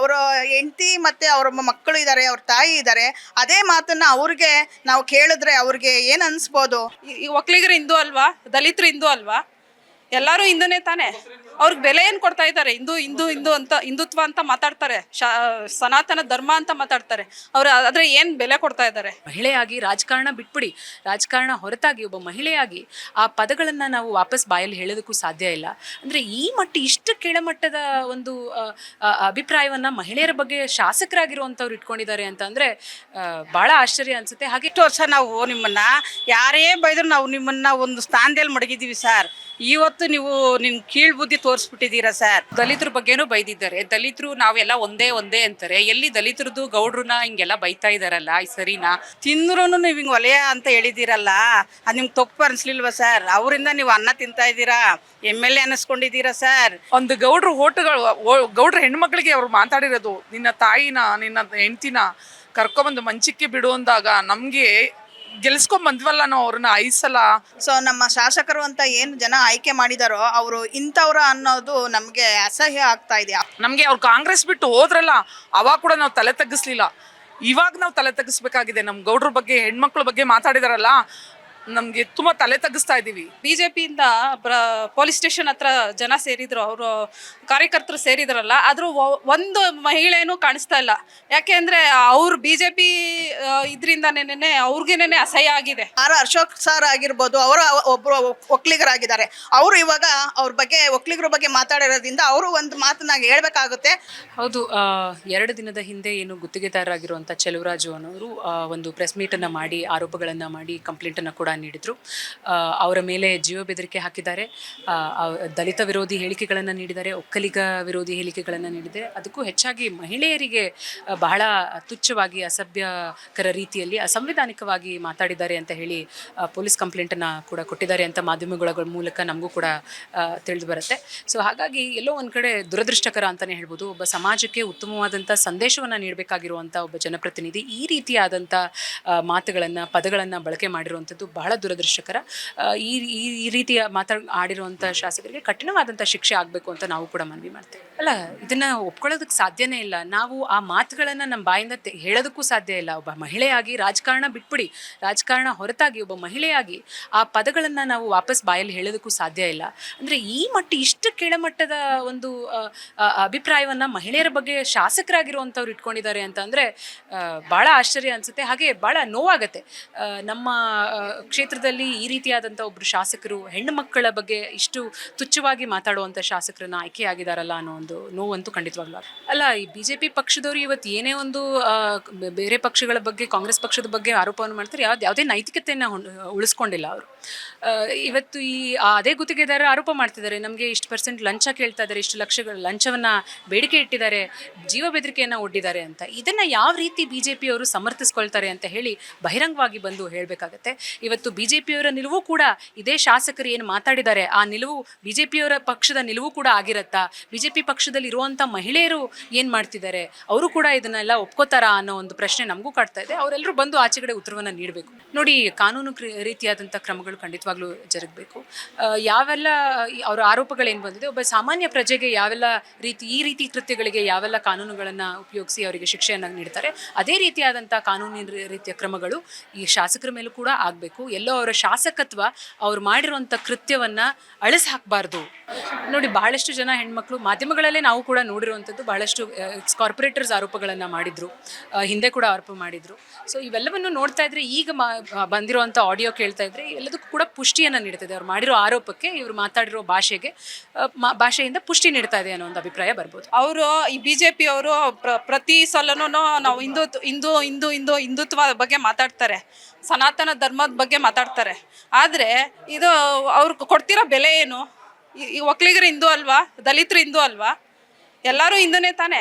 ಅವರ ಹೆಂಡತಿ ಮತ್ತು ಅವರ ಮಕ್ಕಳು ಇದ್ದಾರೆ, ಅವ್ರ ತಾಯಿ ಇದ್ದಾರೆ, ಅದೇ ಮಾತನ್ನು ಅವ್ರಿಗೆ ನಾವು ಕೇಳಿದ್ರೆ ಅವ್ರಿಗೆ ಏನು ಅನ್ಸ್ಬೋದು? ಈ- ಒಕ್ಕಲಿಗರು ಹಿಂದೂ ಅಲ್ವಾ? ದಲಿತರು ಹಿಂದೂ ಅಲ್ವಾ? ಎಲ್ಲರೂ ಹಿಂದೂನೇ ತಾನೆ. ಅವ್ರಿಗೆ ಬೆಲೆ ಏನು ಕೊಡ್ತಾ ಇದ್ದಾರೆ? ಹಿಂದೂ ಹಿಂದೂ ಹಿಂದೂ ಅಂತ ಹಿಂದುತ್ವ ಅಂತ ಮಾತಾಡ್ತಾರೆ. ಶಾ ಸನಾತನ ಧರ್ಮ ಅಂತ ಮಾತಾಡ್ತಾರೆ. ಅವ್ರು ಆದ್ರೆ ಏನು ಬೆಲೆ ಕೊಡ್ತಾ ಇದ್ದಾರೆ? ಮಹಿಳೆಯಾಗಿ ರಾಜಕಾರಣ ಬಿಟ್ಬಿಡಿ. ರಾಜಕಾರಣ ಹೊರತಾಗಿ ಒಬ್ಬ ಮಹಿಳೆಯಾಗಿ ಆ ಪದಗಳನ್ನು ನಾವು ವಾಪಸ್ ಬಾಯಲ್ಲಿ ಹೇಳೋದಕ್ಕೂ ಸಾಧ್ಯ ಇಲ್ಲ. ಅಂದರೆ ಈ ಮಟ್ಟ ಇಷ್ಟು ಕೆಳಮಟ್ಟದ ಒಂದು ಅಭಿಪ್ರಾಯವನ್ನ ಮಹಿಳೆಯರ ಬಗ್ಗೆ ಶಾಸಕರಾಗಿರುವಂಥವ್ರು ಇಟ್ಕೊಂಡಿದ್ದಾರೆ ಅಂತ ಅಂದರೆ ಭಾಳ ಆಶ್ಚರ್ಯ ಅನ್ಸುತ್ತೆ. ಹಾಗೆ ಎಷ್ಟು ವರ್ಷ ನಾವು ನಿಮ್ಮನ್ನ ಯಾರೇ ಬೈದರೂ ನಾವು ನಿಮ್ಮನ್ನ ಒಂದು ಸ್ಥಾನದಲ್ಲಿ ಮಡಗಿದ್ದೀವಿ ಸರ್. ಇವತ್ತು ನೀವು ನಿಮ್ ಕೀಳ್ ಬುದ್ಧಿ ತೋರಿಸ್ಬಿಟ್ಟಿದ್ದೀರಾ ಸರ್? ದಲಿತರ ಬಗ್ಗೆನೂ ಬೈದಿದ್ದಾರೆ. ದಲಿತರು ನಾವೆಲ್ಲ ಒಂದೇ ಒಂದೇ ಅಂತಾರೆ. ಎಲ್ಲಿ ದಲಿತರದ್ದು ಗೌಡ್ರನ್ನ ಹಿಂಗೆಲ್ಲ ಬೈತಾ ಇದಾರಲ್ಲ, ಈ ಸರಿನಾ? ತಿಂದ್ರೂ ನೀವು ಹಿಂಗೆ ಒಲೆಯ ಅಂತ ಹೇಳಿದಿರಲ್ಲ ಅದು ನಿಮ್ಗೆ ತಪ್ಪು ಅನ್ಸ್ಲಿಲ್ವಾ ಸರ್? ಅವರಿಂದ ನೀವು ಅನ್ನ ತಿಂತಾ ಇದ್ದೀರಾ? ಎಂ ಎಲ್ ಎ ಅನ್ನಿಸ್ಕೊಂಡಿದ್ದೀರಾ ಸರ್? ಒಂದು ಗೌಡ್ರ ಓಟುಗಳು ಓ- ಗೌಡ್ರ ಹೆಣ್ಮಕ್ಳಿಗೆ ಅವ್ರು ಮಾತಾಡಿರೋದು, ನಿನ್ನ ತಾಯಿನ, ನಿನ್ನ ಹೆಂಡ್ತಿನ ಕರ್ಕೊಂಬಂದು ಮಂಚಕ್ಕೆ ಬಿಡು ಅಂದಾಗ ನಮಗೆ ಗೆಲ್ಸ್ಕೊಂಡ್ ಬಂದ್ವಲ್ಲ ನಾವು ಅವ್ರನ್ನ ಐಸಲ್ಲ? ಸಲ ಸೊ ನಮ್ಮ ಶಾಸಕರು ಅಂತ ಏನು ಜನ ಆಯ್ಕೆ ಮಾಡಿದಾರೋ ಅವರು ಇಂಥವ್ರ ಅನ್ನೋದು ನಮಗೆ ಅಸಹ್ಯ ಆಗ್ತಾ ಇದೆ. ನಮಗೆ ಅವ್ರು ಕಾಂಗ್ರೆಸ್ ಬಿಟ್ಟು ಹೋದ್ರಲ್ಲ ಅವಾಗ ಕೂಡ ನಾವು ತಲೆ ತಗ್ಗಿಸ್ಲಿಲ್ಲ. ಇವಾಗ ನಾವು ತಲೆ ತಗ್ಗಿಸ್ಬೇಕಾಗಿದೆ. ನಮ್ಮ ಗೌಡ್ರ ಬಗ್ಗೆ ಹೆಣ್ಮಕ್ಳ ಬಗ್ಗೆ ಮಾತಾಡಿದಾರಲ್ಲ ನಮಗೆ ತುಂಬಾ ತಲೆ ತಗ್ಗಿಸ್ತಾ ಇದೀವಿ. ಬಿಜೆಪಿಯಿಂದ ಪೊಲೀಸ್ ಸ್ಟೇಷನ್ ಹತ್ರ ಜನ ಸೇರಿದ್ರು ಅವರು ಕಾರ್ಯಕರ್ತರು ಸೇರಿದ್ರಲ್ಲ ಆದರೂ ಒಂದು ಮಹಿಳೆನೂ ಕಾಣಿಸ್ತಾ ಇಲ್ಲ. ಯಾಕೆ ಅಂದ್ರೆ ಅವ್ರು ಬಿಜೆಪಿ ಇದರಿಂದನೇ ಅವ್ರಿಗೇನೆ ಅಸಹ್ಯ ಆಗಿದೆ. ಆರ್ ಅಶೋಕ್ ಸರ್ ಆಗಿರ್ಬೋದು ಅವರು ಒಬ್ರು ಒಕ್ಕಲಿಗರಾಗಿದ್ದಾರೆ ಅವರು ಇವಾಗ ಅವ್ರ ಬಗ್ಗೆ ಒಕ್ಕಲಿಗರ ಬಗ್ಗೆ ಮಾತಾಡಿರೋದ್ರಿಂದ ಅವರು ಒಂದು ಮಾತನ್ನ ಹೇಳ್ಬೇಕಾಗುತ್ತೆ. ಹೌದು ಎರಡು ದಿನದ ಹಿಂದೆ ಏನು ಗುತ್ತಿಗೆದಾರರಾಗಿರುವಂಥ ಚೆಲುವರಾಜು ಅನ್ನೋರು ಒಂದು ಪ್ರೆಸ್ ಮೀಟನ್ನು ಮಾಡಿ ಆರೋಪಗಳನ್ನು ಮಾಡಿ ಕಂಪ್ಲೇಂಟನ್ನು ಕೂಡ ನೀಡಿದರು. ಆ, ಅವರ ಮೇಲೆ ಜೀವ ಬೆದರಿಕೆ ಹಾಕಿದ್ದಾರೆ. ದಲಿತ ವಿರೋಧಿ ಹೇಳಿಕೆಗಳನ್ನು ನೀಡಿದ್ದಾರೆ ಒಕ್ಕಲಿಗ ವಿರೋಧಿ ಹೇಳಿಕೆಗಳನ್ನು ನೀಡಿದ್ದಾರೆ. ಅದಕ್ಕೂ ಹೆಚ್ಚಾಗಿ ಮಹಿಳೆಯರಿಗೆ ಬಹಳ ತುಚ್ಛವಾಗಿ ಅಸಭ್ಯಕರ ರೀತಿಯಲ್ಲಿ ಅಸಂವಿಧಾನಿಕವಾಗಿ ಮಾತಾಡಿದ್ದಾರೆ ಅಂತ ಹೇಳಿ ಪೊಲೀಸ್ ಕಂಪ್ಲೇಂಟನ್ನು ಕೂಡ ಕೊಟ್ಟಿದ್ದಾರೆ ಅಂತ ಮಾಧ್ಯಮಗಳ ಮೂಲಕ ನಮಗೂ ಕೂಡ ತಿಳಿದು ಬರುತ್ತೆ. ಸೊ ಹಾಗಾಗಿ ಎಲ್ಲೋ ಒಂದು ಕಡೆ ದುರದೃಷ್ಟಕರ ಅಂತಲೇ ಹೇಳ್ಬೋದು. ಒಬ್ಬ ಸಮಾಜಕ್ಕೆ ಉತ್ತಮವಾದಂಥ ಸಂದೇಶವನ್ನು ನೀಡಬೇಕಾಗಿರುವಂಥ ಒಬ್ಬ ಜನಪ್ರತಿನಿಧಿ ಈ ರೀತಿಯಾದಂಥ ಮಾತುಗಳನ್ನು ಪದಗಳನ್ನು ಬಳಕೆ ಮಾಡಿರುವಂಥದ್ದು ಬಹಳ ದುರದೃಷ್ಟಕರ. ಈ ಈ ರೀತಿಯ ಮಾತಾ ಆಡಿರುವಂಥ ಶಾಸಕರಿಗೆ ಕಠಿಣವಾದಂಥ ಶಿಕ್ಷೆ ಆಗಬೇಕು ಅಂತ ನಾವು ಕೂಡ ಮನವಿ ಮಾಡ್ತೇವೆ. ಅಲ್ಲ, ಇದನ್ನು ಒಪ್ಕೊಳ್ಳೋದಕ್ಕೆ ಸಾಧ್ಯನೇ ಇಲ್ಲ. ನಾವು ಆ ಮಾತುಗಳನ್ನು ನಮ್ಮ ಬಾಯಿಂದ ಹೇಳೋದಕ್ಕೂ ಸಾಧ್ಯ ಇಲ್ಲ. ಒಬ್ಬ ಮಹಿಳೆಯಾಗಿ ರಾಜಕಾರಣ ಬಿಟ್ಬಿಡಿ. ರಾಜಕಾರಣ ಹೊರತಾಗಿ, ಒಬ್ಬ ಮಹಿಳೆಯಾಗಿ ಆ ಪದಗಳನ್ನು ನಾವು ವಾಪಸ್ ಬಾಯಲ್ಲಿ ಹೇಳೋದಕ್ಕೂ ಸಾಧ್ಯ ಇಲ್ಲ. ಅಂದರೆ ಈ ಮಟ್ಟ, ಇಷ್ಟು ಕೆಳಮಟ್ಟದ ಒಂದು ಅಭಿಪ್ರಾಯವನ್ನ ಮಹಿಳೆಯರ ಬಗ್ಗೆ ಶಾಸಕರಾಗಿರುವಂಥವ್ರು ಇಟ್ಕೊಂಡಿದ್ದಾರೆ ಅಂತ ಅಂದರೆ ಭಾಳ ಆಶ್ಚರ್ಯ ಅನಿಸುತ್ತೆ. ಹಾಗೆ ಭಾಳ ನೋವಾಗತ್ತೆ. ನಮ್ಮ ಕ್ಷೇತ್ರದಲ್ಲಿ ಈ ರೀತಿಯಾದಂಥ ಒಬ್ಬರು ಶಾಸಕರು ಹೆಣ್ಣು ಮಕ್ಕಳ ಬಗ್ಗೆ ಇಷ್ಟು ತುಚ್ಛವಾಗಿ ಮಾತಾಡುವಂಥ ಶಾಸಕರನ್ನ ಆಯ್ಕೆಯಾಗಿದ್ದಾರಲ್ಲ ಅನ್ನೋ ಒಂದು ನೋವಂತೂ ಖಂಡಿತವಾಗ್ಲೂ ಆಗುತ್ತೆ. ಅಲ್ಲ, ಈ ಬಿ ಜೆ ಪಿ ಪಕ್ಷದವರು ಇವತ್ತು ಏನೇ ಒಂದು ಬೇರೆ ಪಕ್ಷಗಳ ಬಗ್ಗೆ, ಕಾಂಗ್ರೆಸ್ ಪಕ್ಷದ ಬಗ್ಗೆ ಆರೋಪವನ್ನು ಮಾಡ್ತಾರೆ, ಯಾವ್ದು, ಯಾವುದೇ ನೈತಿಕತೆಯನ್ನು ಉಳಿಸ್ಕೊಂಡಿಲ್ಲ ಅವರು. ಇವತ್ತು ಈ ಅದೇ ಗುತ್ತಿಗೆದಾರ ಆರೋಪ ಮಾಡ್ತಿದ್ದಾರೆ, ನಮಗೆ ಇಷ್ಟು ಪರ್ಸೆಂಟ್ ಲಂಚ ಕೇಳ್ತಾ ಇದ್ದಾರೆ, ಇಷ್ಟು ಲಕ್ಷಗಳ ಲಂಚವನ್ನು ಬೇಡಿಕೆ ಇಟ್ಟಿದ್ದಾರೆ, ಜೀವ ಬೆದರಿಕೆಯನ್ನು ಒಡ್ಡಿದ್ದಾರೆ ಅಂತ. ಇದನ್ನು ಯಾವ ರೀತಿ ಬಿ ಜೆ ಪಿಯವರು ಸಮರ್ಥಿಸ್ಕೊಳ್ತಾರೆ ಅಂತ ಹೇಳಿ ಬಹಿರಂಗವಾಗಿ ಬಂದು ಹೇಳಬೇಕಾಗತ್ತೆ. ಇವತ್ತು ಬಿ ಬಿಜೆಪಿಯವರ ಪಿಯವರ ನಿಲುವು ಕೂಡ ಇದೇ ಶಾಸಕರು ಏನು ಮಾತಾಡಿದ್ದಾರೆ, ಆ ನಿಲುವು ಬಿಜೆಪಿಯವರ ಪಕ್ಷದ ನಿಲುವು ಕೂಡ ಆಗಿರತ್ತಾ? ಬಿಜೆಪಿ ಪಕ್ಷದಲ್ಲಿ ಇರುವಂಥ ಮಹಿಳೆಯರು ಏನು ಮಾಡ್ತಿದ್ದಾರೆ? ಅವರು ಕೂಡ ಇದನ್ನೆಲ್ಲ ಒಪ್ಕೋತಾರಾ ಅನ್ನೋ ಒಂದು ಪ್ರಶ್ನೆ ನಮಗೂ ಕಾಡ್ತಾ ಇದೆ. ಅವರೆಲ್ಲರೂ ಬಂದು ಆಚೆಗಡೆ ಉತ್ತರವನ್ನು ನೀಡಬೇಕು. ನೋಡಿ, ಕಾನೂನು ರೀತಿಯಾದಂಥ ಕ್ರಮಗಳು ಖಂಡಿತವಾಗ್ಲೂ ಜರುಗಬೇಕು. ಯಾವೆಲ್ಲ ಅವರ ಆರೋಪಗಳೇನು ಬಂದಿದೆ? ಒಬ್ಬ ಸಾಮಾನ್ಯ ಪ್ರಜೆಗೆ ಯಾವೆಲ್ಲ ರೀತಿ, ಈ ರೀತಿ ಕೃತ್ಯಗಳಿಗೆ ಯಾವೆಲ್ಲ ಕಾನೂನುಗಳನ್ನು ಉಪಯೋಗಿಸಿ ಅವರಿಗೆ ಶಿಕ್ಷೆಯನ್ನು ನೀಡ್ತಾರೆ, ಅದೇ ರೀತಿಯಾದಂಥ ಕಾನೂನಿನ ರೀತಿಯ ಕ್ರಮಗಳು ಈ ಶಾಸಕರ ಮೇಲೂ ಕೂಡ ಆಗಬೇಕು. ಎಲ್ಲೋ ಅವರ ಶಾಸಕತ್ವ ಅವ್ರು ಮಾಡಿರುವಂಥ ಕೃತ್ಯವನ್ನು ಅಳಿಸಿ ಹಾಕಬಾರ್ದು ನೋಡಿ, ಬಹಳಷ್ಟು ಜನ ಹೆಣ್ಮಕ್ಳು ಮಾಧ್ಯಮಗಳಲ್ಲೇ ನಾವು ಕೂಡ ನೋಡಿರುವಂಥದ್ದು ಬಹಳಷ್ಟು ಕಾರ್ಪೊರೇಟರ್ಸ್ ಆರೋಪಗಳನ್ನು ಮಾಡಿದ್ರು. ಹಿಂದೆ ಕೂಡ ಆರೋಪ ಮಾಡಿದ್ರು. ಸೊ ಇವೆಲ್ಲವನ್ನು ನೋಡ್ತಾ ಇದ್ರೆ ಈಗ ಮಾ ಬಂದಿರುವಂಥ ಆಡಿಯೋ ಕೇಳ್ತಾ ಇದ್ರೆ ಎಲ್ಲದಕ್ಕೂ ಕೂಡ ಪುಷ್ಟಿಯನ್ನು ನೀಡ್ತದೆ. ಅವ್ರು ಮಾಡಿರೋ ಆರೋಪಕ್ಕೆ ಇವರು ಮಾತಾಡಿರೋ ಭಾಷೆಗೆ ಭಾಷೆಯಿಂದ ಪುಷ್ಟಿ ನೀಡ್ತಾ ಇದೆ ಅನ್ನೋ ಒಂದು ಅಭಿಪ್ರಾಯ ಬರ್ಬೋದು. ಅವರು ಈ ಬಿ ಜೆ ಪಿಯವರು ಪ್ರತಿ ಸಲನೂ ನಾವು ಹಿಂದೂ ಹಿಂದೂ ಹಿಂದೂ ಹಿಂದೂ, ಹಿಂದುತ್ವ ಬಗ್ಗೆ ಮಾತಾಡ್ತಾರೆ. ಸನಾತನ ಧರ್ಮದ ಬಗ್ಗೆ ಮಾತಾಡ್ತಾರೆ. ಆದರೆ ಇದು ಅವ್ರಿಗೆ ಕೊಡ್ತಿರೋ ಬೆಲೆ ಏನು? ಈ- ಒಕ್ಕಲಿಗರು ಹಿಂದೂ ಅಲ್ವಾ? ದಲಿತರು ಹಿಂದೂ ಅಲ್ವಾ? ಎಲ್ಲರೂ ಹಿಂದೂನೇ ತಾನೆ?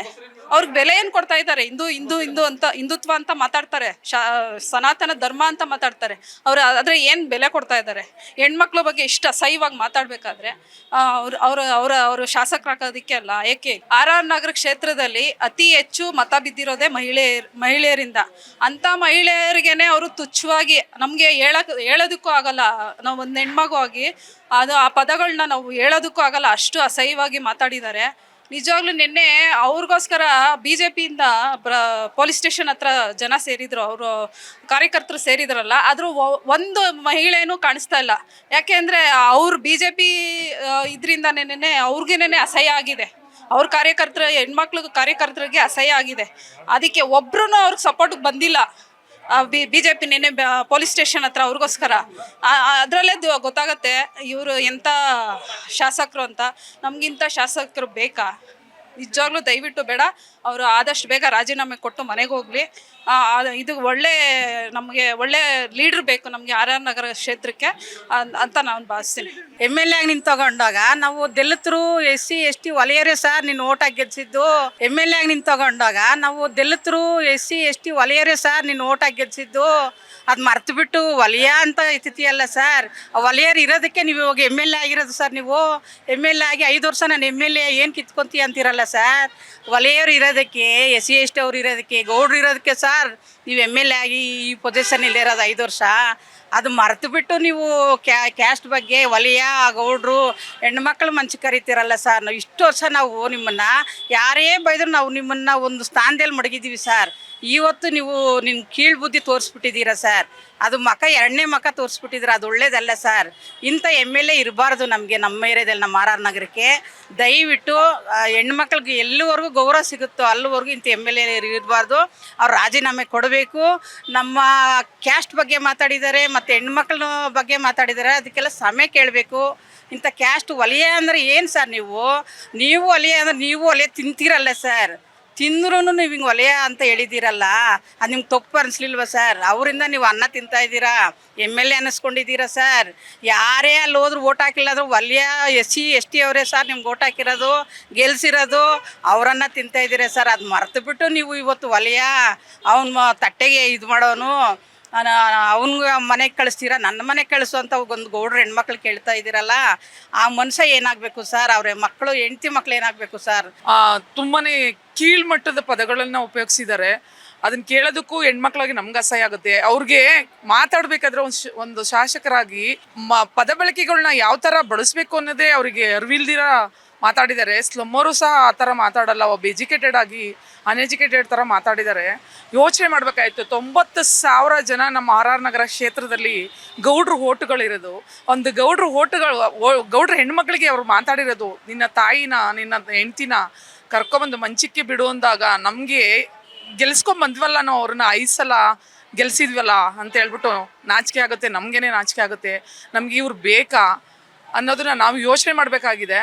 ಅವ್ರಿಗೆ ಬೆಲೆ ಏನು ಕೊಡ್ತಾ ಇದ್ದಾರೆ? ಹಿಂದೂ ಹಿಂದೂ ಹಿಂದೂ ಅಂತ, ಹಿಂದುತ್ವ ಅಂತ ಮಾತಾಡ್ತಾರೆ. ಶಾ, ಸನಾತನ ಧರ್ಮ ಅಂತ ಮಾತಾಡ್ತಾರೆ. ಅವ್ರು ಆದರೆ ಏನು ಬೆಲೆ ಕೊಡ್ತಾ ಇದ್ದಾರೆ? ಹೆಣ್ಮಕ್ಳ ಬಗ್ಗೆ ಇಷ್ಟ ಅಸಹ್ಯವಾಗಿ ಮಾತಾಡಬೇಕಾದ್ರೆ ಅವ್ರು, ಅವ್ರ, ಅವರ, ಅವರು ಶಾಸಕರಾಗೋದಕ್ಕೆ ಅಲ್ಲ, ಏಕೆ? ಆರ್ ಆರ್ ನಗರ ಕ್ಷೇತ್ರದಲ್ಲಿ ಅತಿ ಹೆಚ್ಚು ಮತ ಬಿದ್ದಿರೋದೇ ಮಹಿಳೆಯರ್, ಮಹಿಳೆಯರಿಂದ. ಅಂಥ ಮಹಿಳೆಯರಿಗೇನೆ ಅವರು ತುಚ್ಛವಾಗಿ ನಮಗೆ ಹೇಳಕ್, ಹೇಳೋದಕ್ಕೂ ಆಗಲ್ಲ. ನಾವು ಒಂದು ಹೆಣ್ಮಗು ಆಗಿ, ಅದು ಆ ಪದಗಳನ್ನ ನಾವು ಹೇಳೋದಕ್ಕೂ ಆಗಲ್ಲ. ಅಷ್ಟು ಅಸಹ್ಯವಾಗಿ ಮಾತಾಡಿದ್ದಾರೆ. ನಿಜವಾಗ್ಲೂ ನಿನ್ನೆ ಅವ್ರಿಗೋಸ್ಕರ ಬಿ ಜೆ ಪಿಯಿಂದ ಪೊಲೀಸ್ ಸ್ಟೇಷನ್ ಹತ್ರ ಜನ ಸೇರಿದ್ರು, ಅವರು ಕಾರ್ಯಕರ್ತರು ಸೇರಿದ್ರಲ್ಲ, ಆದರೂ ಒಂದು ಮಹಿಳೆನೂ ಕಾಣಿಸ್ತಾ ಇಲ್ಲ. ಯಾಕೆ ಅಂದರೆ ಅವ್ರು ಬಿ ಜೆ ಪಿ ಇದರಿಂದ ನೆನ್ನೆ ಅವ್ರಿಗೇನೆ ಅಸಹ್ಯ ಆಗಿದೆ. ಅವ್ರ ಕಾರ್ಯಕರ್ತರ, ಹೆಣ್ಮಕ್ಳಿಗೆ ಕಾರ್ಯಕರ್ತರಿಗೆ ಅಸಹ್ಯ ಆಗಿದೆ. ಅದಕ್ಕೆ ಒಬ್ರು ಅವ್ರಿಗೆ ಸಪೋರ್ಟ್ಗೆ ಬಂದಿಲ್ಲ. ಬಿ ಜೆ ಪಿ ನಿನ್ನೆ ಪೊಲೀಸ್ ಸ್ಟೇಷನ್ ಹತ್ರ ಅವ್ರಿಗೋಸ್ಕರ. ಅದರಲ್ಲೇ ಗೊತ್ತಾಗತ್ತೆ, ಇವರು ಎಂಥ ಶಾಸಕರು ಅಂತ. ನಮಗಿಂತ ಶಾಸಕರು ಬೇಕಾ? ನಿಜವಾಗ್ಲೂ ದಯವಿಟ್ಟು ಬೇಡ. ಅವರು ಆದಷ್ಟು ಬೇಗ ರಾಜೀನಾಮೆ ಕೊಟ್ಟು ಮನೆಗೆ ಹೋಗಲಿ. ಇದು ಒಳ್ಳೆ ನಮಗೆ ಒಳ್ಳೆ ಲೀಡ್ರ್ ಬೇಕು ನಮಗೆ ಆರ್ ಆರ್ ನಗರ ಕ್ಷೇತ್ರಕ್ಕೆ ಅಂತ ನಾನು ಭಾವಿಸ್ತೀನಿ. ಎಂ ಎಲ್ ಎ ನಿಂತು ತಗೊಂಡಾಗ ನಾವು ದಲಿತರು ಎಸ್ ಸಿ, ಎಸ್ ಟಿ ವಲಯರೇ ಸರ್ ನೀನು ಓಟ್ ಹಾಕಿ ಎಂ ಎಲ್ ಎ ನಿಂತು ತಗೊಂಡಾಗ ನಾವು ದಲಿತರು ಎಸ್ ಸಿ, ಎಸ್ ಟಿ ವಲಯರೇ ಸರ್ ನೀನು ಓಟ್ ಹಾಕಿ ಅದು ಮರ್ತು ಬಿಟ್ಟು ವಲಯ ಅಂತ ಇತಿಯಲ್ಲ ಸರ್. ವಲಯರು ಇರೋದಕ್ಕೆ ನೀವು ಇವಾಗ ಎಂ ಎಲ್ ಎ ಆಗಿರೋದು ಸರ್ ನೀವು. ಎಂ ಎಲ್ ಎ ಆಗಿ ಐದು ವರ್ಷ ನಾನು ಎಂ ಎಲ್ ಎ ಏನು ಕಿತ್ಕೊಂತೀಯ ಅಂತಿರಲ್ಲ ಸರ್. ವಲಯರು ಇರೋದಕ್ಕೆ, ಎಸ್ ಸಿ, ಎಸ್ ಟಿ ಅವ್ರು ಇರೋದಕ್ಕೆ, ಗೌಡ್ರು ಇರೋದಕ್ಕೆ ಸರ್ ನೀವು ಎಂ ಎಲ್ ಎ ಆಗಿ ಈ ಪೊಸಿಷನ್ ಇಲ್ಲಿರೋದು ಐದು ವರ್ಷ. ಅದು ಮರೆತು ಬಿಟ್ಟು ನೀವು ಕ್ಯಾ ಕ್ಯಾಸ್ಟ್ ಬಗ್ಗೆ ಒಲೆಯ ಗೌಡ್ರು ಹೆಣ್ಮಕ್ಳು ಮಂಚ ಕರಿತೀರಲ್ಲ ಸರ್ ನಾವು ಇಷ್ಟು ವರ್ಷ ನಾವು ನಿಮ್ಮನ್ನು, ಯಾರೇ ಬೈದರೂ ನಾವು ನಿಮ್ಮನ್ನು ಒಂದು ಸ್ಥಾನದಲ್ಲಿ ಮಡಗಿದ್ದೀವಿ ಸರ್ ಇವತ್ತು ನೀವು ನಿಮ್ಮ ಕೀಳು ಬುದ್ಧಿ ತೋರಿಸ್ಬಿಟ್ಟಿದ್ದೀರಾ ಸರ್ ಅದು ಮಕ, ಎರಡನೇ ಮಕ ತೋರಿಸ್ಬಿಟ್ಟಿದ್ರೆ, ಅದು ಒಳ್ಳೇದಲ್ಲ ಸರ್ ಇಂಥ ಎಂ ಎಲ್ ಎ ಇರಬಾರ್ದು ನಮಗೆ, ನಮ್ಮ ಏರಿಯಾದಲ್ಲಿ, ನಮ್ಮ ಆರ್ ಆರ್ ನಗರಕ್ಕೆ. ದಯವಿಟ್ಟು ಹೆಣ್ಮಕ್ಳಿಗೆ ಎಲ್ಲಿವರೆಗೂ ಗೌರವ ಸಿಗುತ್ತೋ ಅಲ್ಲಿವರೆಗೂ ಇಂಥ ಎಂ ಎಲ್ ಎ ಇರಬಾರ್ದು. ಅವ್ರು ರಾಜೀನಾಮೆ ಕೊಡಬೇಕು. ನಮ್ಮ ಕ್ಯಾಸ್ಟ್ ಬಗ್ಗೆ ಮಾತಾಡಿದ್ದಾರೆ ಮತ್ತು ಹೆಣ್ಮಕ್ಳ ಬಗ್ಗೆ ಮಾತಾಡಿದರೆ, ಅದಕ್ಕೆಲ್ಲ ಸಮಯ ಕೇಳಬೇಕು. ಇಂಥ ಕ್ಯಾಸ್ಟ್ ಒಲೆಯ ಅಂದರೆ ಏನು ಸರ್ ನೀವು? ನೀವು ಒಲೆಯ ಅಂದರೆ ನೀವು ಒಲೆಯ ತಿಂತೀರಲ್ಲ ಸರ್ ತಿಂದ್ರೂ ನೀವು ಹಿಂಗೆ ಒಲೆಯ ಅಂತ ಹೇಳಿದ್ದೀರಲ್ಲ ಅದು ನಿಮ್ಗೆ ತಪ್ಪು ಅನಿಸ್ಲಿಲ್ವ ಸರ್ ಅವರಿಂದ ನೀವು ಅನ್ನ ತಿಂತಾ ಇದ್ದೀರಾ? ಎಂ ಎಲ್ ಎ ಅನ್ನಿಸ್ಕೊಂಡಿದ್ದೀರಾ ಸರ್ ಯಾರೇ ಅಲ್ಲಿ ಹೋದ್ರು ಓಟ್ ಹಾಕಿಲ್ಲ ಆದ್ರೂ ಒಲೆಯ, ಎಸ್ ಸಿ, ಎಸ್ ಟಿ ಅವರೇ ಸರ್ ನಿಮ್ಗೆ ಓಟ್ ಹಾಕಿರೋದು, ಗೆಲ್ಸಿರೋದು, ಅವರನ್ನ ತಿಂತಾ ಇದ್ದೀರಾ ಸರ್ ಅದು ಮರೆತು ಬಿಟ್ಟು ನೀವು ಇವತ್ತು ಒಲೆಯ? ಅವನು ತಟ್ಟೆಗೆ ಇದು ಮಾಡೋನು? ಅವನ್ಗೆ ಮನೆಗೆ ಕಳಿಸ್ತೀರಾ? ನನ್ನ ಮನೆಗೆ ಕಳಿಸು ಅಂತ ಒಂದು ಗೌಡ್ರು ಹೆಣ್ಮಕ್ಳು ಕೇಳ್ತಾ ಇದ್ದೀರಲ್ಲ ಆ ಮನುಷ್ಯ ಏನಾಗಬೇಕು ಸರ್? ಅವ್ರ ಮಕ್ಕಳು ಹೆಂಡತಿ ಮಕ್ಳು ಏನಾಗಬೇಕು ಸರ್? ಆ, ತುಂಬಾನೇ ಕೀಳ್ಮಟ್ಟದ ಪದಗಳನ್ನ ಉಪಯೋಗಿಸಿದ್ದಾರೆ. ಅದನ್ನ ಕೇಳೋದಕ್ಕೂ ಹೆಣ್ಮಕ್ಳಾಗಿ ನಮ್ಗೆ ಅಸಹ್ಯ ಆಗುತ್ತೆ. ಅವ್ರಿಗೆ ಮಾತಾಡ್ಬೇಕಾದ್ರೆ ಒಂದು ಒಂದು ಶಾಸಕರಾಗಿ ಮ ಪದ ಬಳಕೆಗಳನ್ನ ಯಾವ ಥರ ಬಳಸ್ಬೇಕು ಅನ್ನೋದೇ ಅವರಿಗೆ ಅರಿವಿಲ್ದಿರ ಮಾತಾಡಿದ್ದಾರೆ. ಸ್ಲಮ್ಮರು ಸಹ ಆ ಥರ ಮಾತಾಡಲ್ಲ. ಒಬ್ಬ ಎಜುಕೇಟೆಡ್ ಆಗಿ ಅನ್ಎಜುಕೇಟೆಡ್ ಥರ ಮಾತಾಡಿದ್ದಾರೆ. ಯೋಚನೆ ಮಾಡಬೇಕಾಯ್ತು. ತೊಂಬತ್ತು ಸಾವಿರ ಜನ ನಮ್ಮ ಆರ್ ಆರ್ ನಗರ ಕ್ಷೇತ್ರದಲ್ಲಿ ಗೌಡ್ರ ಓಟುಗಳಿರೋದು. ಒಂದು ಗೌಡ್ರ ಓಟುಗಳು ಗೌಡ್ರ ಹೆಣ್ಮಕ್ಳಿಗೆ ಅವ್ರು ಮಾತಾಡಿರೋದು. ನಿನ್ನ ತಾಯಿನ, ನಿನ್ನ ಹೆಂಡ್ತಿನ ಕರ್ಕೊಂಬಂದು ಮಂಚಕ್ಕೆ ಬಿಡು ಅಂದಾಗ ನಮಗೆ ಗೆಲ್ಸ್ಕೊಂಡ್ ಬಂದ್ವಲ್ಲ ನಾವು ಅವ್ರನ್ನ ಐದು ಸಲ ಗೆಲ್ಸಿದ್ವಲ್ಲ ಅಂತ ಹೇಳ್ಬಿಟ್ಟು ನಾಚಿಕೆ ಆಗುತ್ತೆ. ನಮಗೇನೆ ನಾಚಿಕೆ ಆಗುತ್ತೆ. ನಮಗೆ ಇವ್ರು ಬೇಕಾ ಅನ್ನೋದನ್ನ ನಾವು ಯೋಚನೆ ಮಾಡಬೇಕಾಗಿದೆ.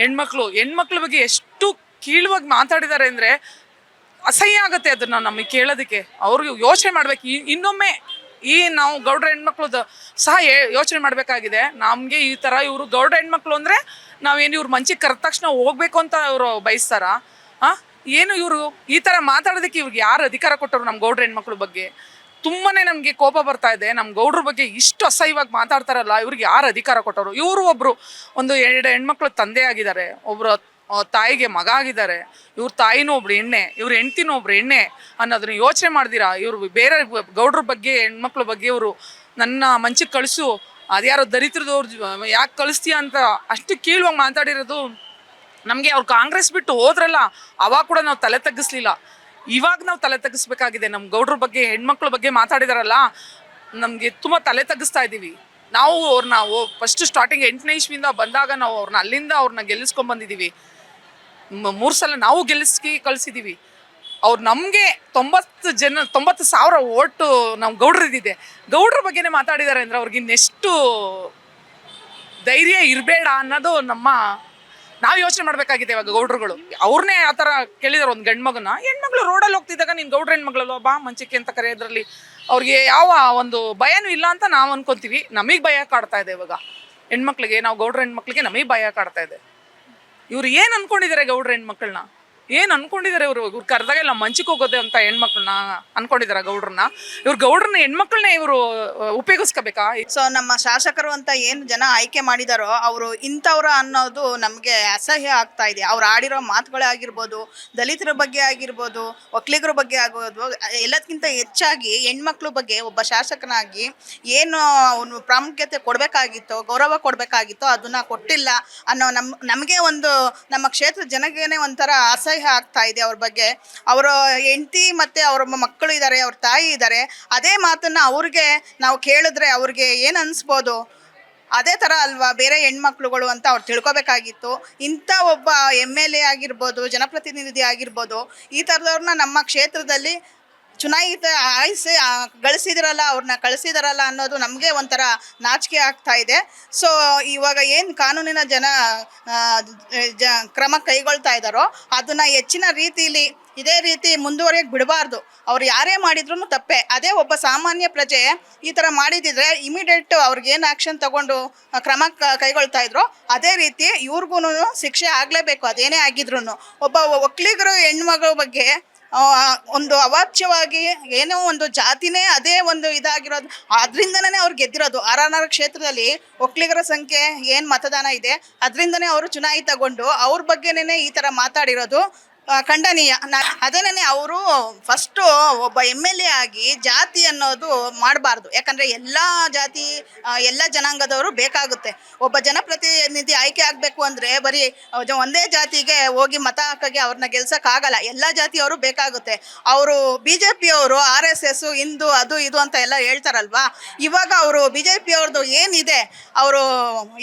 ಹೆಣ್ಮಕ್ಳು, ಹೆಣ್ಮಕ್ಳ ಬಗ್ಗೆ ಎಷ್ಟು ಕೀಳವಾಗಿ ಮಾತಾಡಿದ್ದಾರೆ ಅಂದರೆ ಅಸಹ್ಯ ಆಗುತ್ತೆ ಅದನ್ನ ನಮಗೆ ಕೇಳೋದಕ್ಕೆ. ಅವ್ರಿಗೆ ಯೋಚನೆ ಮಾಡ್ಬೇಕು. ಇನ್ನೊಮ್ಮೆ ಈ ನಾವು ಗೌಡ್ರ ಹೆಣ್ಮಕ್ಳದ್ದು ಸಹ ಯೋಚನೆ ಮಾಡಬೇಕಾಗಿದೆ. ನಮಗೆ ಈ ಥರ ಇವರು ಗೌಡ್ರ ಹೆಣ್ಮಕ್ಳು ಅಂದರೆ ನಾವೇನು ಇವ್ರು ಮಂಚಿಗೆ ಕರೆದ ತಕ್ಷಣ ಹೋಗ್ಬೇಕು ಅಂತ ಇವರು ಬಯಸ್ತಾರ? ಏನು ಇವರು ಈ ಥರ ಮಾತಾಡೋದಕ್ಕೆ ಇವ್ರಿಗೆ ಯಾರು ಅಧಿಕಾರ ಕೊಟ್ಟರು ನಮ್ಮ ಗೌಡ್ರ ಹೆಣ್ಮಕ್ಳ ಬಗ್ಗೆ? ತುಂಬಾನೇ ನಮಗೆ ಕೋಪ ಬರ್ತಾ ಇದೆ. ನಮ್ಮ ಗೌಡ್ರ ಬಗ್ಗೆ ಇಷ್ಟು ಅಸಹ್ಯವಾಗಿ ಮಾತಾಡ್ತಾರಲ್ಲ, ಇವ್ರಿಗೆ ಯಾರು ಅಧಿಕಾರ ಕೊಟ್ಟರು ಇವರು ಒಬ್ಬರು ಒಂದು ಎರಡು ಹೆಣ್ಮಕ್ಳು ತಂದೆ ಆಗಿದ್ದಾರೆ, ಒಬ್ರು ತಾಯಿಗೆ ಮಗ ಆಗಿದ್ದಾರೆ, ಇವ್ರ ತಾಯಿನೂ ಒಬ್ರು ಎಣ್ಣೆ ಇವ್ರ ಹೆಂಡ್ತಿನೂ ಒಬ್ರು ಎಣ್ಣೆ ಅನ್ನೋದನ್ನ ಯೋಚನೆ ಮಾಡ್ದಿರಾ? ಇವ್ರು ಬೇರೆ ಗೌಡ್ರ ಬಗ್ಗೆ, ಹೆಣ್ಮಕ್ಳ ಬಗ್ಗೆ ಇವರು ನನ್ನ ಮಂಚಕ್ಕೆ ಕಳಿಸು, ಅದ್ಯಾರೋ ದರಿದ್ರದವ್ರು ಯಾಕೆ ಕಳಿಸ್ತೀಯ ಅಂತ ಅಷ್ಟು ಕೀಳುವಾಗಿ ಮಾತಾಡಿರೋದು ನಮಗೆ ಅವ್ರು ಕಾಂಗ್ರೆಸ್ ಬಿಟ್ಟು ಹೋದ್ರಲ್ಲ, ಅವಾಗ ಕೂಡ ನಾವು ತಲೆ ತಗ್ಗಿಸ್ಲಿಲ್ಲ. ಇವಾಗ ನಾವು ತಲೆ ತಗ್ಗಿಸ್ಬೇಕಾಗಿದೆ ನಮ್ಮ ಗೌಡ್ರ ಬಗ್ಗೆ, ಹೆಣ್ಮಕ್ಳ ಬಗ್ಗೆ ಮಾತಾಡಿದಾರಲ್ಲ, ನಮಗೆ ತುಂಬ ತಲೆ ತಗ್ಗಿಸ್ತಾ ಇದ್ದೀವಿ ನಾವು ಅವ್ರನ್ನ ಫಸ್ಟ್ ಸ್ಟಾರ್ಟಿಂಗ್ ಎಂಟನೇ ಇಸ್ವಿಯಿಂದ ಬಂದಾಗ ನಾವು ಅವ್ರನ್ನ ಅಲ್ಲಿಂದ ಅವ್ರನ್ನ ಗೆಲ್ಲಿಸ್ಕೊಂಡ್ ಬಂದಿದ್ದೀವಿ ಮೂರು ಸಲ ನಾವು ಗೆಲ್ಲಿಸಿ ಕಳಿಸಿದ್ದೀವಿ ಅವ್ರು ನಮಗೆ ತೊಂಬತ್ತು ಜನ, ತೊಂಬತ್ತು ಸಾವಿರ ಓಟು ನಮ್ಮ ಗೌಡ್ರದಿದೆ. ಗೌಡ್ರ ಬಗ್ಗೆನೇ ಮಾತಾಡಿದ್ದಾರೆ ಅಂದರೆ ಅವ್ರಿಗೆ ಇನ್ನೆಷ್ಟು ಧೈರ್ಯ ಇರಬೇಡ ಅನ್ನೋದು ನಮ್ಮ ನಾವು ಯೋಚನೆ ಮಾಡಬೇಕಾಗಿದೆ ಇವಾಗ ಗೌಡ್ರುಗಳು. ಅವ್ರನ್ನೇ ಆ ಥರ ಕೇಳಿದಾರೆ ಒಂದು ಗಂಡು ಮಗನ ಹೆಣ್ಮಕ್ಳು ರೋಡಲ್ಲಿ ಹೋಗ್ತಿದ್ದಾಗ ನೀನು ಗೌಡ್ರ ಹೆಣ್ಮಗಳಲ್ವ? ಬಾ ಮಂಚಕ್ಕೆ ಅಂತ ಕರೆಯೋದ್ರಲ್ಲಿ ಅವ್ರಿಗೆ ಯಾವ ಒಂದು ಭಯನೂ ಇಲ್ಲ ಅಂತ ನಾವು ಅನ್ಕೊಂತೀವಿ. ನಮಗೆ ಭಯ ಕಾಡ್ತಾ ಇದೆ ಇವಾಗ. ಹೆಣ್ಮಕ್ಳಿಗೆ, ನಾವು ಗೌಡ್ರ ಹೆಣ್ಮಕ್ಳಿಗೆ ನಮಗೆ ಭಯ ಕಾಡ್ತಾ ಇದೆ. ಇವ್ರು ಏನು ಅನ್ಕೊಂಡಿದ್ದಾರೆ ಗೌಡ್ರ ಹೆಣ್ಮಕ್ಳನ್ನ? ಏನ್ ಅನ್ಕೊಂಡಿದ್ದಾರೆ ಇವರು? ಇವ್ರು ಕರೆದಾಗೆಲ್ಲ ಮಂಚಕ್ಕೆ ಹೋಗೋದೆ ಅಂತ ಹೆಣ್ಮಕ್ಳನ್ನ ಅನ್ಕೊಂಡಿದ್ದಾರೆ ಗೌಡ್ರನ್ನ. ಇವ್ರು ಗೌಡ್ರನ್ನ ಹೆಣ್ಮಕ್ಳನ್ನೇ ಇವರು ಉಪಯೋಗಿಸ್ಕೋಬೇಕಾ? ಸೊ ನಮ್ಮ ಶಾಸಕರು ಅಂತ ಏನು ಜನ ಆಯ್ಕೆ ಮಾಡಿದಾರೋ ಅವರು ಇಂಥವ್ರ ಅನ್ನೋದು ನಮಗೆ ಅಸಹ್ಯ ಆಗ್ತಾ ಇದೆ. ಅವ್ರು ಆಡಿರೋ ಮಾತುಗಳೇ ಆಗಿರ್ಬೋದು, ದಲಿತರ ಬಗ್ಗೆ ಆಗಿರ್ಬೋದು, ಒಕ್ಕಲಿಗರ ಬಗ್ಗೆ ಆಗೋದು ಎಲ್ಲದಕ್ಕಿಂತ ಹೆಚ್ಚಾಗಿ ಹೆಣ್ಮಕ್ಳು ಬಗ್ಗೆ ಒಬ್ಬ ಶಾಸಕನಾಗಿ ಏನು ಅವನು ಪ್ರಾಮುಖ್ಯತೆ ಕೊಡಬೇಕಾಗಿತ್ತೋ, ಗೌರವ ಕೊಡಬೇಕಾಗಿತ್ತೋ ಅದನ್ನ ಕೊಟ್ಟಿಲ್ಲ ಅನ್ನೋ ನಮ್ಮ ನಮಗೆ ಒಂದು, ನಮ್ಮ ಕ್ಷೇತ್ರದ ಜನಗೇನೆ ಒಂಥರ ಅಸಹ್ಯ ಆಗ್ತಾ ಇದೆ ಅವ್ರ ಬಗ್ಗೆ. ಅವರ ಹೆಂಡತಿ ಮತ್ತು ಅವ್ರ ಮಕ್ಕಳು ಇದ್ದಾರೆ ಅವ್ರ ತಾಯಿ ಇದ್ದಾರೆ ಅದೇ ಮಾತನ್ನು ಅವ್ರಿಗೆ ನಾವು ಕೇಳಿದ್ರೆ ಅವ್ರಿಗೆ ಏನು ಅನಿಸ್ಬೋದು? ಅದೇ ಥರ ಅಲ್ವಾ? ಬೇರೆ ಹೆಣ್ಮಕ್ಳುಗಳು ಅಂತ ಅವ್ರು ತಿಳ್ಕೊಬೇಕಾಗಿತ್ತು. ಇಂಥ ಒಬ್ಬ ಎಂ ಎಲ್ ಎ ಆಗಿರ್ಬೋದು, ಜನಪ್ರತಿನಿಧಿ ಆಗಿರ್ಬೋದು, ಈ ಥರದವ್ರನ್ನ ನಮ್ಮ ಕ್ಷೇತ್ರದಲ್ಲಿ ಚುನಾಯಿತ ಆಯ್ಸಿ ಗಳಿಸಿದಿರಲ್ಲ ಅವ್ರನ್ನ ಕಳಿಸಿದಾರಲ್ಲ ಅನ್ನೋದು ನಮಗೆ ಒಂಥರ ನಾಚಿಕೆ ಆಗ್ತಾ ಇದೆ. ಸೊ ಇವಾಗ ಏನು ಕಾನೂನಿನ ಜನ ಜ ಕ್ರಮ ಕೈಗೊಳ್ತಾ ಇದ್ದಾರೋ ಅದನ್ನು ಹೆಚ್ಚಿನ ರೀತಿಲಿ, ಇದೇ ರೀತಿ ಮುಂದುವರಿಯಕ್ಕೆ ಬಿಡಬಾರ್ದು. ಅವ್ರು ಯಾರೇ ಮಾಡಿದ್ರು ತಪ್ಪೆ. ಅದೇ ಒಬ್ಬ ಸಾಮಾನ್ಯ ಪ್ರಜೆ ಈ ಥರ ಮಾಡಿದಿದ್ರೆ ಇಮಿಡಿಯೇಟ್ ಅವ್ರಿಗೆ ಏನು ಆ್ಯಕ್ಷನ್ ತಗೊಂಡು ಕ್ರಮ ಕೈಗೊಳ್ತಾ ಇದ್ರು, ಅದೇ ರೀತಿ ಇವ್ರಿಗೂ ಶಿಕ್ಷೆ ಆಗಲೇಬೇಕು. ಅದೇನೇ ಆಗಿದ್ರು ಒಬ್ಬ ಒಕ್ಕಲಿಗರು ಹೆಣ್ಮಗಳ ಬಗ್ಗೆ ಒಂದು ಅವಾಚ್ಯವಾಗಿ ಏನೋ ಒಂದು ಜಾತಿನೇ ಅದೇ ಒಂದು ಇದಾಗಿರೋದು. ಅದರಿಂದನೇ ಅವ್ರು ಗೆದ್ದಿರೋದು. ಆರ್ ಆರ್ ಕ್ಷೇತ್ರದಲ್ಲಿ ಒಕ್ಕಲಿಗರ ಸಂಖ್ಯೆ ಏನು ಮತದಾನ ಇದೆ, ಅದರಿಂದನೇ ಅವರು ಚುನಾಯಿತಗೊಂಡು ಅವ್ರ ಬಗ್ಗೆನೇ ಈ ಥರ ಮಾತಾಡಿರೋದು. ಖಂಡನೀಯ. ಅದೇನೇ ಅವರು ಫಸ್ಟು ಒಬ್ಬ ಎಂ ಎಲ್ ಎ ಆಗಿ ಜಾತಿ ಅನ್ನೋದು ಮಾಡಬಾರ್ದು. ಯಾಕಂದರೆ ಎಲ್ಲ ಜಾತಿ ಎಲ್ಲ ಜನಾಂಗದವರು ಬೇಕಾಗುತ್ತೆ. ಒಬ್ಬ ಜನಪ್ರತಿನಿಧಿ ಆಯ್ಕೆ ಆಗಬೇಕು ಅಂದರೆ ಬರೀ ಒಂದೇ ಜಾತಿಗೆ ಹೋಗಿ ಮತ ಹಾಕೋಕ್ಕೆ ಅವ್ರನ್ನ ಗೆಲ್ಸೋಕ್ಕಾಗಲ್ಲ ಎಲ್ಲ ಜಾತಿಯವರು ಬೇಕಾಗುತ್ತೆ. ಅವರು ಬಿ ಜೆ ಪಿಯವರು ಆರ್ ಎಸ್ ಎಸ್ ಹಿಂದೂ, ಅದು ಇದು ಅಂತ ಎಲ್ಲ ಹೇಳ್ತಾರಲ್ವಾ? ಇವಾಗ ಅವರು ಬಿ ಜೆ ಪಿಯವ್ರದ್ದು ಏನಿದೆ, ಅವರು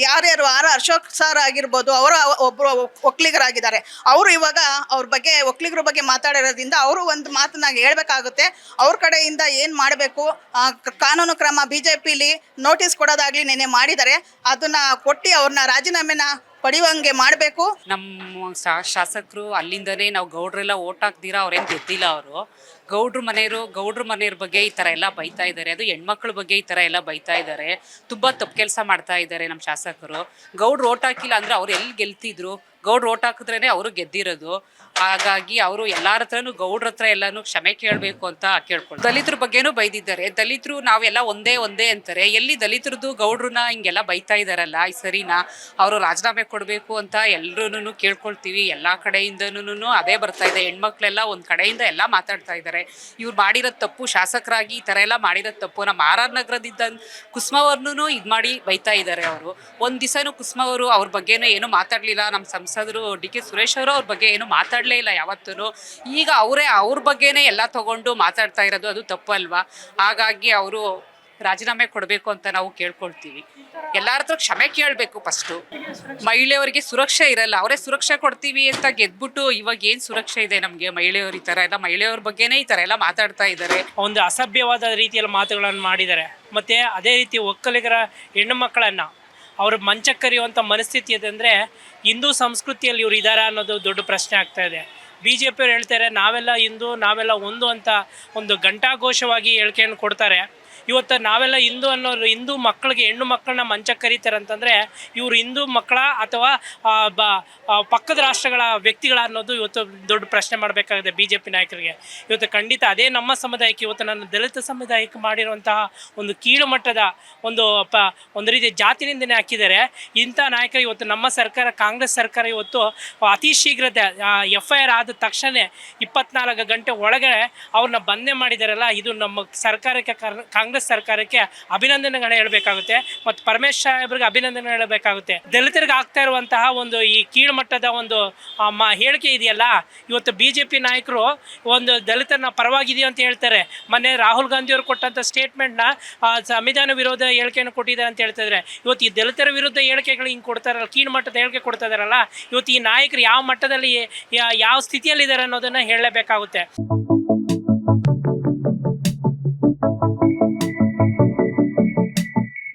ಯಾರ್ಯಾರು ಆರ್ ಅಶೋಕ್ ಸರ್ ಆಗಿರ್ಬೋದು, ಅವರು ಒಬ್ಬರು ಒಕ್ಕಲಿಗರಾಗಿದ್ದಾರೆ ಅವರು ಇವಾಗ ಅವ್ರ ಬಗ್ಗೆ ಒಕ್ಕಲಿಗರ ಬಗ್ಗೆ ಮಾತಾಡಿರೋದ್ರಿಂದ ಅವರು ಒಂದು ಮಾತನ್ನ ಹೇಳಬೇಕಾಗುತ್ತೆ. ಅವ್ರ ಕಡೆಯಿಂದ ಏನು ಮಾಡಬೇಕು? ಕಾನೂನು ಕ್ರಮ ಬಿ ಜೆ ಪಿಲಿ ನೋಟಿಸ್ ಕೊಡೋದಾಗ್ಲಿ ನಿನ್ನೆ ಮಾಡಿದ್ದಾರೆ. ಅದನ್ನ ಕೊಟ್ಟು ಅವ್ರನ್ನ ರಾಜೀನಾಮೆನ ಪಡೆಯುವಂಗೆ ಮಾಡಬೇಕು. ನಮ್ಮ ಶಾಸಕರು ಅಲ್ಲಿಂದನೇ ನಾವು ಗೌಡ್ರೆಲ್ಲ ಓಟ್ ಹಾಕ್ದಿರಾ ಅವ್ರೇನು ಗೆದ್ದಿಲ್ಲ ಅವರು. ಗೌಡ್ರ ಮನೆಯವರು, ಗೌಡ್ರ ಮನೆಯವ್ರ ಬಗ್ಗೆ ಈ ಥರ ಎಲ್ಲ ಬೈತಾ ಇದ್ದಾರೆ. ಅದು ಹೆಣ್ಮಕ್ಳ ಬಗ್ಗೆ ಈ ಥರ ಎಲ್ಲ ಬೈತಾ ಇದ್ದಾರೆ. ತುಂಬ ತಪ್ಪು ಕೆಲಸ ಮಾಡ್ತಾ ಇದ್ದಾರೆ ನಮ್ಮ ಶಾಸಕರು. ಗೌಡ್ರು ಓಟ್ ಹಾಕಿಲ್ಲ ಅಂದರೆ ಅವ್ರು ಎಲ್ಲಿ ಗೆಲ್ತಿದ್ರು? ಗೌಡ್ರು ಓಟ್ ಹಾಕಿದ್ರೇನೆ ಅವರು ಗೆದ್ದಿರೋದು. ಹಾಗಾಗಿ ಅವರು ಎಲ್ಲಾರ ಹತ್ರನು ಗೌಡ್ರ ಹತ್ರ ಎಲ್ಲಾನು ಕ್ಷಮೆ ಕೇಳಬೇಕು ಅಂತ ಕೇಳ್ಕೊಂಡು ದಲಿತರ ಬಗ್ಗೆನೂ ಬೈದಿದ್ದಾರೆ. ದಲಿತರು ನಾವೆಲ್ಲ ಒಂದೇ ಒಂದೇ ಅಂತಾರೆ. ಎಲ್ಲಿ ದಲಿತರದ್ದು ಗೌಡ್ರನ್ನ ಹಿಂಗೆಲ್ಲ ಬೈತಾ ಇದ್ದಾರಲ್ಲ ಈ ಸರಿನಾ? ಅವರು ರಾಜೀನಾಮೆ ಕೊಡಬೇಕು ಅಂತ ಎಲ್ಲರೂ ಕೇಳ್ಕೊಳ್ತೀವಿ. ಎಲ್ಲ ಕಡೆಯಿಂದನೂ ಅದೇ ಬರ್ತಾ ಇದೆ. ಹೆಣ್ಮಕ್ಳೆಲ್ಲ ಒಂದು ಕಡೆಯಿಂದ ಎಲ್ಲ ಮಾತಾಡ್ತಾ ಇದ್ದಾರೆ ಇವ್ರು ಮಾಡಿರೋ ತಪ್ಪು. ಶಾಸಕರಾಗಿ ಈ ಥರ ಎಲ್ಲ ಮಾಡಿರೋ ತಪ್ಪು. ನಮ್ಮ ಆರ್ ಆರ್ ನಗರದಿದ್ದ ಕುಸುಮವ್ರನ್ನೂ ಇದು ಮಾಡಿ ಬೈತಾ ಇದ್ದಾರೆ ಅವರು. ಒಂದು ದಿವಸನೂ ಕುಸುಮವರು ಅವ್ರ ಬಗ್ಗೆನೂ ಏನು ಮಾತಾಡಲಿಲ್ಲ. ನಮ್ಮ ಸಂಸದರು ಡಿ ಕೆ ಸುರೇಶ್ ಅವರು ಅವ್ರ ಬಗ್ಗೆ ಏನು ಮಾತಾಡಲೇ ಇಲ್ಲ ಯಾವತ್ತೂ ಈಗ ಅವರೇ ಅವ್ರ ಬಗ್ಗೆನೇ ಎಲ್ಲ ತಗೊಂಡು ಮಾತಾಡ್ತಾ ಇರೋದು ಅದು ತಪ್ಪು ಅಲ್ವಾ ಹಾಗಾಗಿ ಅವರು ರಾಜೀನಾಮೆ ಕೊಡಬೇಕು ಅಂತ ನಾವು ಕೇಳ್ಕೊಳ್ತೀವಿ. ಎಲ್ಲರ ಹತ್ರ ಕ್ಷಮೆ ಕೇಳಬೇಕು ಫಸ್ಟು. ಮಹಿಳೆಯವರಿಗೆ ಸುರಕ್ಷೆ ಇರಲ್ಲ. ಅವರೇ ಸುರಕ್ಷೆ ಕೊಡ್ತೀವಿ ಅಂತ ಗೆದ್ಬಿಟ್ಟು ಇವಾಗ ಏನು ಸುರಕ್ಷೆ ಇದೆ ನಮಗೆ? ಮಹಿಳೆಯವರು ಈ ಥರ ಎಲ್ಲ, ಮಹಿಳೆಯವ್ರ ಬಗ್ಗೆನೇ ಈ ಥರ ಎಲ್ಲ ಮಾತಾಡ್ತಾ ಇದ್ದಾರೆ. ಒಂದು ಅಸಭ್ಯವಾದ ರೀತಿಯಲ್ಲಿ ಮಾತುಗಳನ್ನು ಮಾಡಿದ್ದಾರೆ. ಮತ್ತು ಅದೇ ರೀತಿ ಒಕ್ಕಲಿಗರ ಹೆಣ್ಣು ಮಕ್ಕಳನ್ನು ಅವ್ರ ಮಂಚ ಕರೆಯುವಂಥ ಮನಸ್ಥಿತಿ ಇದೆ ಅಂದರೆ ಹಿಂದೂ ಸಂಸ್ಕೃತಿಯಲ್ಲಿ ಇವ್ರು ಇದ್ದಾರಾ ಅನ್ನೋದು ದೊಡ್ಡ ಪ್ರಶ್ನೆ ಆಗ್ತಾ ಇದೆ. ಬಿ ಜೆ ಪಿಯವ್ರು ಹೇಳ್ತಾರೆ ನಾವೆಲ್ಲ ಹಿಂದೂ, ನಾವೆಲ್ಲ ಒಂದು ಅಂತ ಒಂದು ಘಂಟಾಘೋಷವಾಗಿ ಹೇಳಿಕೆಯನ್ನು ಕೊಡ್ತಾರೆ. ಇವತ್ತು ನಾವೆಲ್ಲ ಹಿಂದೂ ಅನ್ನೋರು ಹಿಂದೂ ಮಕ್ಕಳಿಗೆ, ಹೆಣ್ಣು ಮಕ್ಕಳನ್ನ ಮಂಚಕ್ಕೆ ಕರೀತಾರೆ ಅಂತಂದರೆ ಇವರು ಹಿಂದೂ ಮಕ್ಕಳ ಅಥವಾ ಬ ಪಕ್ಕದ ರಾಷ್ಟ್ರಗಳ ವ್ಯಕ್ತಿಗಳ ಅನ್ನೋದು ಇವತ್ತು ದೊಡ್ಡ ಪ್ರಶ್ನೆ ಮಾಡಬೇಕಾಗಿದೆ ಬಿ ಜೆ ಪಿ ನಾಯಕರಿಗೆ. ಇವತ್ತು ಖಂಡಿತ ಅದೇ ನಮ್ಮ ಸಮುದಾಯಕ್ಕೆ ಇವತ್ತು ನನ್ನ ದಲಿತ ಸಮುದಾಯಕ್ಕೆ ಮಾಡಿರುವಂತಹ ಒಂದು ಕೀಳು ಮಟ್ಟದ ಒಂದು, ಪ, ಒಂದು ರೀತಿಯ ಜಾತಿ ನಿಂದನೆ ಹಾಕಿದ್ದಾರೆ. ಇಂಥ ನಾಯಕರು ಇವತ್ತು ನಮ್ಮ ಸರ್ಕಾರ, ಕಾಂಗ್ರೆಸ್ ಸರ್ಕಾರ ಇವತ್ತು ಅತಿ ಶೀಘ್ರತೆ ಎಫ್ ಐ ಆರ್ ಆದ ತಕ್ಷಣ ಇಪ್ಪತ್ನಾಲ್ಕು ಗಂಟೆ ಒಳಗಡೆ ಅವ್ರನ್ನ ಬಂಧನೆ ಮಾಡಿದಾರಲ್ಲ, ಇದು ನಮ್ಮ ಸರ್ಕಾರಕ್ಕೆ ಕರ್- ಕಾಂಗ್ರೆಸ್ ಸರ್ಕಾರಕ್ಕೆ ಅಭಿನಂದನೆಗಳನ್ನ ಹೇಳಬೇಕಾಗುತ್ತೆ ಮತ್ತು ಪರಮೇಶ್ ಸಾಹೇಬ್ರಿಗೆ ಅಭಿನಂದನೆ ಹೇಳಬೇಕಾಗುತ್ತೆ. ದಲಿತರಿಗೆ ಆಗ್ತಾ ಇರುವಂತಹ ಒಂದು ಈ ಕೀಳು ಮಟ್ಟದ ಒಂದು ಹೇಳಿಕೆ ಇದೆಯಲ್ಲ, ಇವತ್ತು ಬಿ ಜೆ ಪಿ ನಾಯಕರು ಒಂದು ದಲಿತರನ್ನ ಪರವಾಗಿದೆಯೋ ಅಂತ ಹೇಳ್ತಾರೆ. ಮೊನ್ನೆ ರಾಹುಲ್ ಗಾಂಧಿ ಅವರು ಕೊಟ್ಟಂಥ ಸ್ಟೇಟ್ಮೆಂಟ್ನ ಸಂವಿಧಾನ ವಿರೋಧ ಹೇಳಿಕೆಯನ್ನು ಕೊಟ್ಟಿದ್ದಾರೆ ಅಂತ ಹೇಳ್ತಿದ್ರೆ ಇವತ್ತು ಈ ದಲಿತರ ವಿರುದ್ಧ ಹೇಳಿಕೆಗಳು ಹಿಂಗೆ ಕೊಡ್ತಾರಲ್ಲ ಕೀಳು ಮಟ್ಟದ ಹೇಳಿಕೆ ಕೊಡ್ತಾ ಇದಾರಲ್ಲ ಇವತ್ತು ಈ ನಾಯಕರು ಯಾವ ಮಟ್ಟದಲ್ಲಿ ಯಾವ ಸ್ಥಿತಿಯಲ್ಲಿದ್ದಾರೆ ಅನ್ನೋದನ್ನು ಹೇಳಲೇಬೇಕಾಗುತ್ತೆ.